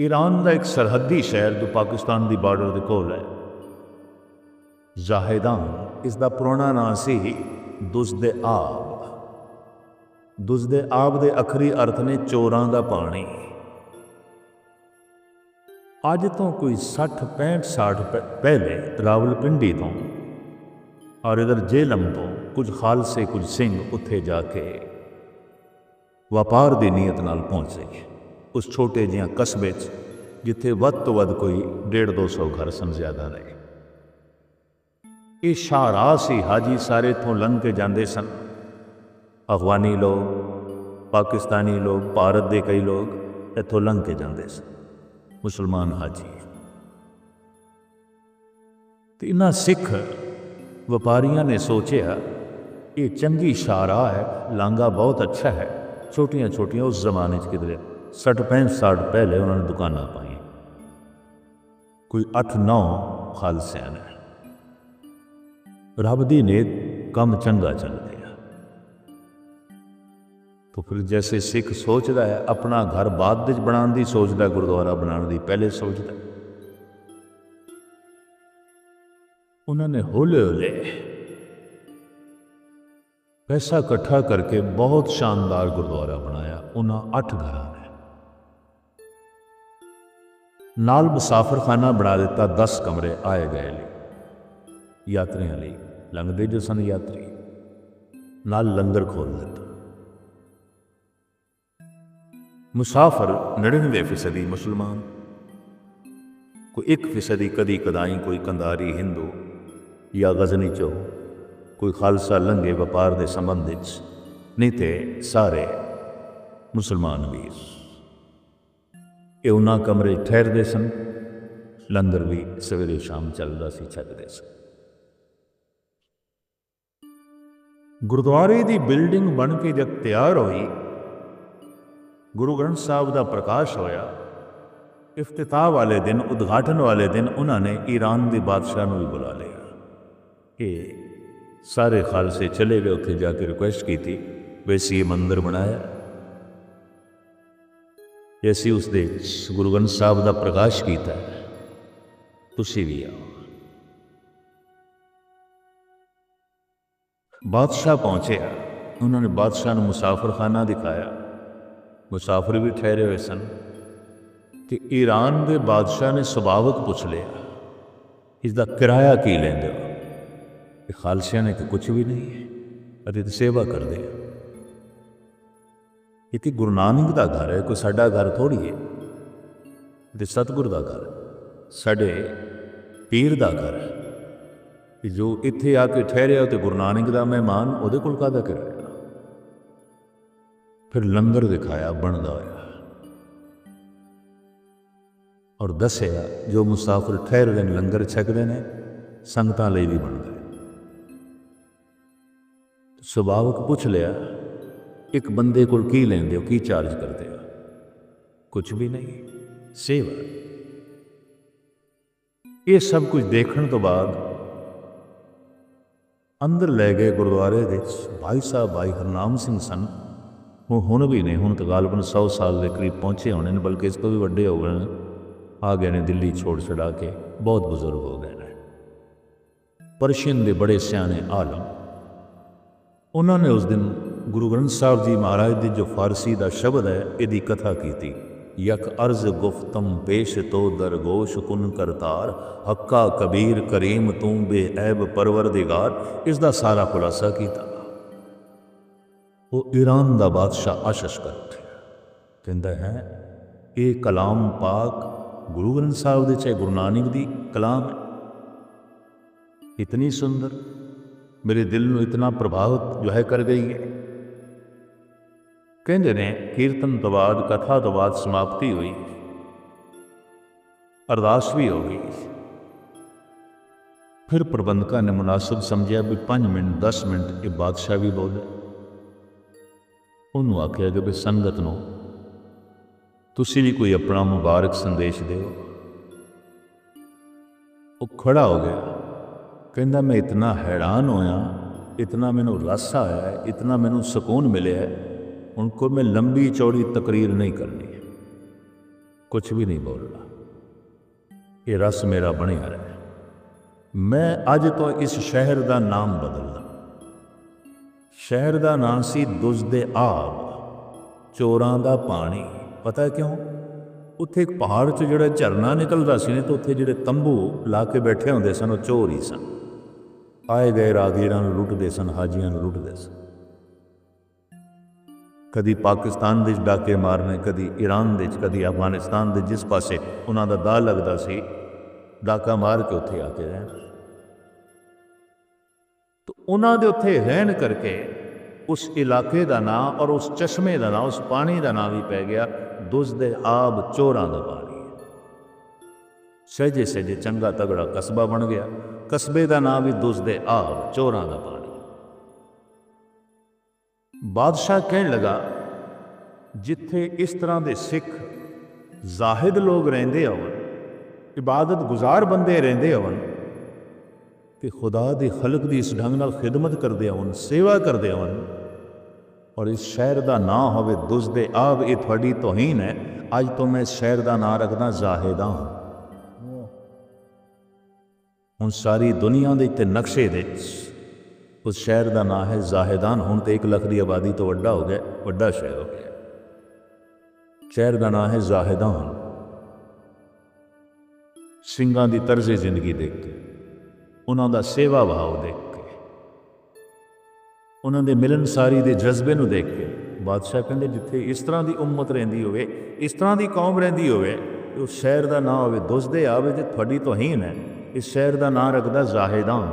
Iran ਦਾ ਇੱਕ ਸਰਹੱਦੀ ਸ਼ਹਿਰ ਜੋ ਪਾਕਿਸਤਾਨ ਦੀ ਬਾਰਡਰ ਦੇ ਕੋਲ ਹੈ। ਜ਼ਾਹਿਦਾਨ, ਇਸ ਦਾ ਪੁਰਾਣਾ ਨਾਂ ਸੀ ਦੁਸਦੇ ਆਬ ਦੁਸਦੇ ਆਬ ਦੇ ਅਖਰੀ ਅਰਥ ਨੇ ਚੋਰਾਂ ਦਾ ਪਾਣੀ। ਅੱਜ ਤੋਂ ਕੋਈ 60 65 60 ਪ- ਪਹਿਲੇ ਰਾਵਲਪਿੰਡੀ ਤੋਂ ਔਰ ਇਧਰ ਜੇਲਮ ਤੋਂ ਕੁਝ ਖਾਲਸੇ, ਕੁਝ ਸਿੰਘ ਉੱਥੇ ਜਾ ਕੇ ਵਪਾਰ ਦੀ ਨੀਅਤ ਨਾਲ ਪਹੁੰਚੇ। ਉਸ ਛੋਟੇ ਜਿਹੇ ਕਸਬੇ 'ਚ, ਜਿੱਥੇ ਵੱਧ ਤੋਂ ਵੱਧ ਕੋਈ 1.5 200 ਘਰ ਸਨ ਜ਼ਿਆਦਾ ਨਹੀਂ ਇਹ ਸ਼ਾਹਰਾਹ ਸੀ ਹਾਜੀ, ਸਾਰੇ ਇੱਥੋਂ ਲੰਘ ਕੇ ਜਾਂਦੇ ਸਨ। ਅਫਗਾਨੀ ਲੋਕ, ਪਾਕਿਸਤਾਨੀ ਲੋਕ, ਭਾਰਤ ਦੇ ਕਈ ਲੋਕ ਇੱਥੋਂ ਲੰਘ ਕੇ ਜਾਂਦੇ ਸਨ। ਮੁਸਲਮਾਨ ਹਾਜੀ। ਤੇ ਇਹਨਾਂ ਸਿੱਖ ਵਪਾਰੀਆਂ ਨੇ ਸੋਚਿਆ, ਇਹ ਚੰਗੀ ਸ਼ਾਹਰਾਹ ਹੈ ਲਾਂਗਾ ਬਹੁਤ ਅੱਛਾ ਹੈ ਛੋਟੀਆਂ ਛੋਟੀਆਂ ਉਸ ਜ਼ਮਾਨੇ 'ਚ ਕਿਧਰੇ 60 65 ਸਾਲ ਪਹਿਲੇ ਉਹਨਾਂ ਨੇ ਦੁਕਾਨਾਂ ਪਾਈਆਂ ਕੋਈ 8-9 ਖਾਲਸਿਆਂ ਨੇ ਰੱਬ ਦੀ ਨੇ ਕੰਮ ਚੰਗਾ ਚੱਲ ਰਿਹਾ तो फिर जैसे सिख सोचता है अपना घर बाद ਵਿੱਚ ਬਣਾਉਣ ਦੀ ਸੋਚਦਾ ਗੁਰਦੁਆਰਾ ਬਣਾਉਣ ਦੀ ਪਹਿਲੇ ਸੋਚਦਾ ਉਹਨਾਂ ਨੇ ਹੌਲੇ ਹੌਲੇ ਪੈਸਾ ਇਕੱਠਾ ਕਰਕੇ ਬਹੁਤ ਸ਼ਾਨਦਾਰ ਗੁਰਦੁਆਰਾ ਬਣਾਇਆ ਉਹਨਾਂ 8 ਘਰਾਂ ਨੇ ਨਾਲ ਮੁਸਾਫਰਖਾਨਾ ਬਣਾ ਦਿੱਤਾ 10 ਕਮਰੇ ਆਏ ਗਏ ਲਈ। ਯਾਤਰੀਆਂ ਲਈ ਲੰਘਦੇ ਜੋ ਸਨ ਯਾਤਰੀ, ਨਾਲ ਲੰਗਰ ਖੋਲ ਦਿੱਤਾ। ਮੁਸਾਫਰ 99 ਫੀਸਦੀ ਮੁਸਲਮਾਨ। ਕੋਈ 1 ਫੀਸਦੀ ਕਦੀ ਕਦਾਈ ਕੋਈ ਕੰਦਾਰੀ ਹਿੰਦੂ ਜਾਂ ਗਜ਼ਨੀ ਚੋ ਕੋਈ ਖਾਲਸਾ ਲੰਗੇ ਵਪਾਰ ਦੇ ਸੰਬੰਧ ਵਿੱਚ, ਨਹੀਂ ਤੇ ਸਾਰੇ ਮੁਸਲਮਾਨ ਵੀਰ। ਇਹ ਉਹਨਾਂ ਕਮਰੇ ਠਹਿਰਦੇ ਸਨ। ਲੰਗਰ ਵੀ ਸਵੇਰੇ ਸ਼ਾਮ ਚੱਲਦਾ ਸੀ, ਛੱਡਦੇ ਸਨ। ਗੁਰਦੁਆਰੇ ਦੀ ਬਿਲਡਿੰਗ ਬਣ ਕੇ ਜਦ ਤਿਆਰ ਹੋਈ, ਗੁਰੂ ਗ੍ਰੰਥ ਸਾਹਿਬ ਦਾ ਪ੍ਰਕਾਸ਼ ਹੋਇਆ। ਇਫਤਿਤਾਹ ਵਾਲੇ ਦਿਨ, ਉਦਘਾਟਨ ਵਾਲੇ ਦਿਨ ਉਹਨਾਂ ਨੇ ਈਰਾਨ ਦੇ ਬਾਦਸ਼ਾਹ ਨੂੰ ਵੀ ਬੁਲਾ ਲਿਆ। ਕਿ ਸਾਰੇ ਖਾਲਸੇ ਚਲੇ ਗਏ, ਉੱਥੇ ਜਾ ਕੇ ਰਿਕੁਐਸਟ ਕੀਤੀ ਵੀ ਅਸੀਂ ਇਹ ਮੰਦਿਰ ਬਣਾਇਆ। ਤੇ ਅਸੀਂ ਉਸ ਦੇ ਗੁਰੂ ਗ੍ਰੰਥ ਸਾਹਿਬ ਦਾ ਪ੍ਰਕਾਸ਼ ਕੀਤਾ ਤੁਸੀਂ ਵੀ ਆਓ। ਬਾਦਸ਼ਾਹ ਪਹੁੰਚਿਆ। ਉਹਨਾਂ ਨੇ ਬਾਦਸ਼ਾਹ ਨੂੰ ਮੁਸਾਫਰਖਾਨਾ ਦਿਖਾਇਆ। ਮੁਸਾਫਰ ਵੀ ਠਹਿਰੇ ਹੋਏ ਸਨ ਤੇ ਈਰਾਨ ਦੇ ਬਾਦਸ਼ਾਹ ਨੇ ਸੁਭਾਵਕ ਪੁੱਛ ਲਿਆ ਇਸ ਦਾ ਕਿਰਾਇਆ ਕੀ ਲੈਂਦੇ ਹੋ? ਇਹ ਖਾਲਸਿਆਂ ਨੇ ਕਿ ਕੁਝ ਵੀ ਨਹੀਂ ਅਤੇ ਸੇਵਾ ਕਰਦੇ ਆ ਇੱਥੇ ਗੁਰੂ ਨਾਨਕ ਦਾ ਘਰ ਹੈ, ਕੋਈ ਸਾਡਾ ਘਰ ਥੋੜੀ ਹੈ। ਇਹ ਤੇ ਸਤਿਗੁਰ ਦਾ ਘਰ ਸਾਡੇ ਪੀਰ ਦਾ ਘਰ ਕਿ ਜੋ ਇੱਥੇ ਆ ਕੇ ਠਹਿਰਿਆ ਤੇ ਗੁਰੂ ਨਾਨਕ ਦਾ ਮਹਿਮਾਨ, ਉਹਦੇ ਕੋਲ ਕਾਹਦਾ ਕਿਰਾਇਆ ਫਿਰ ਲੰਗਰ ਦਿਖਾਇਆ, ਬਣਦਾ ਹੋਇਆ। ਔਰ ਦੱਸਿਆ, ਜੋ ਮੁਸਾਫਰ ਠਹਿਰਦੇ ਨੇ, ਲੰਗਰ ਛਕਦੇ ਨੇ, ਸੰਗਤਾਂ ਲਈ ਵੀ ਬਣਦਾ ਹੈ। ਸੁਭਾਵਕ ਪੁੱਛ ਲਿਆ ਇੱਕ ਬੰਦੇ ਕੋਲ ਕੀ ਲੈਂਦੇ ਹੋ, ਕੀ ਚਾਰਜ ਕਰਦੇ ਹੋ? ਕੁਝ ਵੀ ਨਹੀਂ, ਸੇਵਾ। ਇਹ ਸਭ ਕੁਝ ਦੇਖਣ ਤੋਂ ਬਾਅਦ ਅੰਦਰ ਲੈ ਗਏ ਗੁਰਦੁਆਰੇ ਦੇ ਭਾਈ ਸਾਹਿਬ, ਭਾਈ ਹਰਨਾਮ ਸਿੰਘ ਸਨ। ਉਹ ਹੁਣ ਵੀ ਨੇ, ਹੁਣ ਤਕਰੀਬਨ 100 ਸਾਲ ਦੇ ਕਰੀਬ ਪਹੁੰਚੇ ਹੋਣੇ ਨੇ, ਬਲਕਿ ਇਸ ਤੋਂ ਵੀ ਵੱਡੇ ਹੋ ਗਏ ਨੇ। ਆ ਗਏ ਨੇ ਦਿੱਲੀ ਛੋੜ ਛੜਾ ਕੇ, ਬਹੁਤ ਬਜ਼ੁਰਗ ਹੋ ਗਏ ਨੇ। ਪਰਸ਼ੀਅਨ ਦੇ ਬੜੇ ਸਿਆਣੇ ਆਲਮ, ਉਹਨਾਂ ਨੇ ਉਸ ਦਿਨ ਗੁਰੂ ਗ੍ਰੰਥ ਸਾਹਿਬ ਜੀ ਮਹਾਰਾਜ ਦੀ ਜੋ ਫਾਰਸੀ ਦਾ ਸ਼ਬਦ ਹੈ, ਇਹਦੀ ਕਥਾ ਕੀਤੀ। ਯਕ ਅਰਜ਼ ਗੁਫਤਮ ਪੇਸ਼ ਤੋ ਦਰਗੋਸ਼ ਕੁਨ ਕਰਤਾਰ, ਹੱਕਾ ਕਬੀਰ ਕਰੀਮ ਤੂੰ ਬੇਅਬ ਪਰਵਰਦਿਗਾਰ। ਇਸ ਦਾ ਸਾਰਾ ਖੁਲਾਸਾ ਕੀਤਾ। ਉਹ ਈਰਾਨ ਦਾ ਬਾਦਸ਼ਾਹ ਆਸ਼ਸ਼ ਕਹਿੰਦਾ ਹੈ, ਇਹ ਕਲਾਮ ਪਾਕ ਗੁਰੂ ਗ੍ਰੰਥ ਸਾਹਿਬ ਦੇ ਚਾਹੇ ਗੁਰੂ ਨਾਨਕ ਦੀ ਕਲਾਮ ਇਤਨੀ ਸੁੰਦਰ, ਮੇਰੇ ਦਿਲ ਨੂੰ ਇਤਨਾ ਪ੍ਰਭਾਵਿਤ ਜੋ ਹੈ ਕਰ ਗਈ ਹੈ। ਕਹਿੰਦੇ ਨੇ, ਕੀਰਤਨ ਤੋਂ ਬਾਅਦ, ਕਥਾ ਤੋਂ ਬਾਅਦ ਸਮਾਪਤੀ ਹੋਈ। ਅਰਦਾਸ ਵੀ ਹੋ ਗਈ। ਫਿਰ ਪ੍ਰਬੰਧਕਾਂ ਨੇ ਮੁਨਾਸਬ ਸਮਝਿਆ ਵੀ 5 ਮਿੰਟ 10 ਮਿੰਟ, ਇਹ ਬਾਦਸ਼ਾਹ ਵੀ ਬੋਲੇ। ਉਹਨੂੰ ਆਖਿਆ ਕਿ ਵੀ ਸੰਗਤ ਨੂੰ ਤੁਸੀਂ ਵੀ ਕੋਈ ਆਪਣਾ ਮੁਬਾਰਕ ਸੰਦੇਸ਼ ਦਿਓ। ਉਹ ਖੜਾ ਹੋ ਗਿਆ। ਕਹਿੰਦਾ, ਮੈਂ ਇਤਨਾ ਹੈਰਾਨ ਹੋਇਆ, ਇਤਨਾ ਮੈਨੂੰ ਰਸ ਆਇਆ, ਇਤਨਾ ਮੈਨੂੰ ਸਕੂਨ ਮਿਲਿਆ ਹੈ ਹੁਣ ਕੋਈ ਮੈਂ ਲੰਬੀ ਚੌੜੀ ਤਕਰੀਰ ਨਹੀਂ ਕਰਨੀ ਹੈ ਕੁਝ ਵੀ ਨਹੀਂ ਬੋਲਣਾ ਇਹ ਰਸ ਮੇਰਾ ਬਣਿਆ ਰਹੇ ਮੈਂ ਅੱਜ ਤੋਂ ਇਸ ਸ਼ਹਿਰ ਦਾ ਨਾਮ ਬਦਲਦਾ ਸ਼ਹਿਰ ਦਾ ਨਾਂ ਸੀ ਦੁੱਜਦੇ ਆਬ ਚੋਰਾਂ ਦਾ ਪਾਣੀ ਪਤਾ ਕਿਉਂ ਉੱਥੇ ਇੱਕ ਪਹਾੜ 'ਚ ਜਿਹੜਾ ਝਰਨਾ ਨਿਕਲਦਾ ਸੀ ਨੇ ਤਾਂ ਉੱਥੇ ਜਿਹੜੇ ਤੰਬੂ ਲਾ ਕੇ ਬੈਠੇ ਹੁੰਦੇ ਸਨ ਉਹ ਚੋਰ ਹੀ ਸਨ ਆਏ ਗਏ ਰਾਗੀਰਾਂ ਨੂੰ ਲੁੱਟਦੇ ਸਨ ਹਾਜੀਆਂ ਨੂੰ ਲੁੱਟਦੇ ਸਨ ਕਦੀ ਪਾਕਿਸਤਾਨ ਦੇ ਵਿੱਚ ਡਾਕੇ ਮਾਰਨੇ, ਕਦੀ ਈਰਾਨ ਦੇ ਕਦੀ ਅਫਗਾਨਿਸਤਾਨ ਦੇ ਜਿਸ ਪਾਸੇ ਉਹਨਾਂ ਦਾ ਦਾ ਲੱਗਦਾ ਸੀ, ਡਾਕਾ ਮਾਰ ਕੇ ਉੱਥੇ ਆ ਕੇ ਰਹਿਣ। ਤਾਂ ਉਹਨਾਂ ਦੇ ਉੱਥੇ ਰਹਿਣ ਕਰਕੇ ਉਸ ਇਲਾਕੇ ਦਾ ਨਾਂ ਔਰ ਉਸ ਚਸ਼ਮੇ ਦਾ ਨਾਂ, ਉਸ ਪਾਣੀ ਦਾ ਨਾਂ ਵੀ ਪੈ ਗਿਆ ਦੁੱਜਦੇ ਆਬ ਚੋਰਾਂ ਦਾ ਪਾਣੀ। ਸਹਿਜੇ ਸਹਿਜੇ ਚੰਗਾ ਤਗੜਾ ਕਸਬਾ ਬਣ ਗਿਆ। ਕਸਬੇ ਦਾ ਨਾਂ ਵੀ ਦੁੱਜਦੇ ਆਬ ਚੋਰਾਂ ਦਾ ਪਾਣੀ। ਬਾਦਸ਼ਾਹ ਕਹਿਣ ਲਗਾ, ਜਿੱਥੇ ਇਸ ਤਰ੍ਹਾਂ ਦੇ ਸਿੱਖ ਜ਼ਾਹਿਦ ਲੋਕ ਰਹਿੰਦੇ ਹੋਣ ਇਬਾਦਤ ਗੁਜ਼ਾਰ ਬੰਦੇ ਰਹਿੰਦੇ ਹੋਣ ਕਿ ਖੁਦਾ ਦੇ ਖਲਕ ਦੀ ਇਸ ਢੰਗ ਨਾਲ ਖਿਦਮਤ ਕਰਦੇ ਹੋਣ ਸੇਵਾ ਕਰਦੇ ਹੋਣ ਔਰ ਇਸ ਸ਼ਹਿਰ ਦਾ ਨਾਂ ਹੋਵੇ ਦੁੱਜਦੇ ਆਬ, ਇਹ ਤੁਹਾਡੀ ਤੋਹੀਨ ਹੈ। ਅੱਜ ਤੋਂ ਮੈਂ ਇਸ ਸ਼ਹਿਰ ਦਾ ਨਾਂ ਰੱਖਦਾ ਜ਼ਾਹਿਦਾਂ ਹੁਣ ਸਾਰੀ ਦੁਨੀਆ ਦੇ ਤੇ ਨਕਸ਼ੇ ਦੇ ਉਸ ਸ਼ਹਿਰ ਦਾ ਨਾਂ ਹੈ ਜ਼ਾਹਿਦਾਨ। ਹੁਣ ਤੇ 1 ਲੱਖ ਦੀ ਆਬਾਦੀ ਤੋਂ ਵੱਡਾ ਹੋ ਗਿਆ, ਵੱਡਾ ਸ਼ਹਿਰ ਹੋ ਗਿਆ। ਸ਼ਹਿਰ ਦਾ ਨਾਂ ਹੈ ਜ਼ਾਹਿਦਾਨ। ਸਿੰਘਾਂ ਦੀ ਤਰਜ਼ੇ ਜ਼ਿੰਦਗੀ ਦੇਖ ਕੇ, ਉਹਨਾਂ ਦਾ ਸੇਵਾ ਭਾਵ ਦੇਖ ਕੇ, ਉਹਨਾਂ ਦੇ ਮਿਲਨਸਾਰੀ ਦੇ ਜਜ਼ਬੇ ਨੂੰ ਦੇਖ ਕੇ, ਬਾਦਸ਼ਾਹ ਕਹਿੰਦੇ ਜਿੱਥੇ ਇਸ ਤਰ੍ਹਾਂ ਦੀ ਉਮਤ ਰਹਿੰਦੀ ਹੋਵੇ, ਇਸ ਤਰ੍ਹਾਂ ਦੀ ਕੌਮ ਰਹਿੰਦੀ ਹੋਵੇ ਉਸ ਸ਼ਹਿਰ ਦਾ ਨਾਂ ਹੋਵੇ ਦੁਸਦੇ ਆਵੇ, ਜੇ ਤੁਹਾਡੀ ਤੋਹੀਨ ਹੈ ਇਸ ਸ਼ਹਿਰ ਦਾ ਨਾਂ ਰੱਖਦਾ ਜ਼ਾਹਿਦਾਨ।